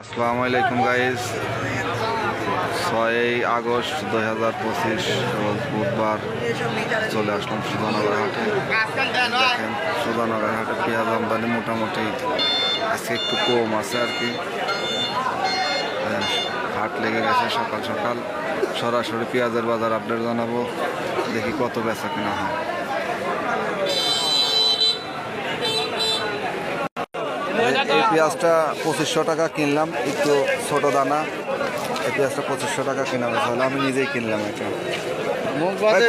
আসসালামু আলাইকুম গাইজ ছয়ই আগস্ট দুই হাজার পঁচিশ বুধবার চলে আসলাম সুধানগর হাটে। দেখেন সুধানগর হাটে পেঁয়াজ আমদানি মোটামুটি আজকে একটু কম আছে আর কি। আহ, হাট লেগে গেছে সকাল সকাল। সরাসরি পেঁয়াজের বাজার আপডেট জানাব দেখি কত বেচা কেনা হয়। এই- পেঁয়াজটা পঁচিশশো টাকা কিনলাম, একটু ছোটো দানা। এই পেঁয়াজটা পঁচিশশো টাকা কেনা হয়েছে আমি নিজেই কিনলাম এটা।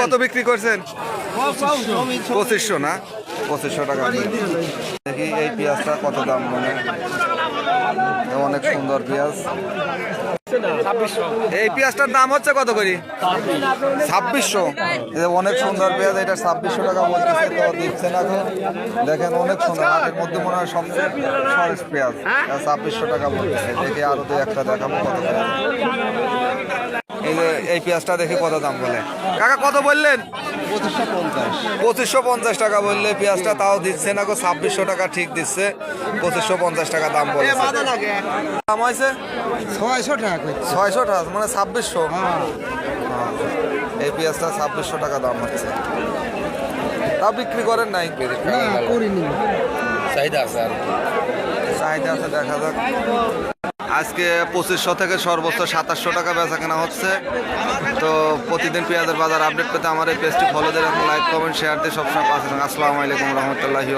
কত বিক্রি করছেন? পঁচিশশো না? পঁচিশশো টাকা দেখি এই পেঁয়াজটা কত দাম মানে অনেক সুন্দর পেঁয়াজ। এই পেঁয়াজটার দাম হচ্ছে কত করি? ছাব্বিশশো। অনেক সুন্দর পেঁয়াজ, এটা ছাব্বিশশো টাকা বলতেছে, তো দিচ্ছে না দেখেন অনেক সুন্দর, হাটের মধ্যে মনে হয় সবচেয়ে সরেস পেঁয়াজ। ছাব্বিশশো টাকা বলতেছে। দেখে আরও দু একটা দেখাবো কত এই যে এই পেঁয়াজটা দেখে কত দাম বলে। কাকা কত বললেন? পঁচিশশো পঞ্চাশ টাকা বললে পেঁয়াজটা তাও দিচ্ছে না গো ছাব্বিশশো টাকা ঠিক দিচ্ছে। পঁচিশশো পঞ্চাশ টাকা দাম বলে দাম হয়েছে? ছয়শো টাকা ছয়শো টাকা মানে ছাব্বিশশো। এই পেঁয়াজটা ছাব্বিশশো টাকা দাম হচ্ছে। তাও বিক্রি করেন নাই? না করিনি। চাহিদা আছে দেখা যাক। আজকে পঁচিশশো থেকে সর্বোচ্চ সাতাশশো টাকা বেচা কেনা হচ্ছে। তো প্রতিদিন পেঁয়াজের বাজার আপডেট পেতে আমার এই পেজটি ফলো দিয়ে রাখুন লাইক কমেন্ট শেয়ার দিয়ে সবসময় পাশে আসসালামু আলাইকুম রহমতুল্লাহি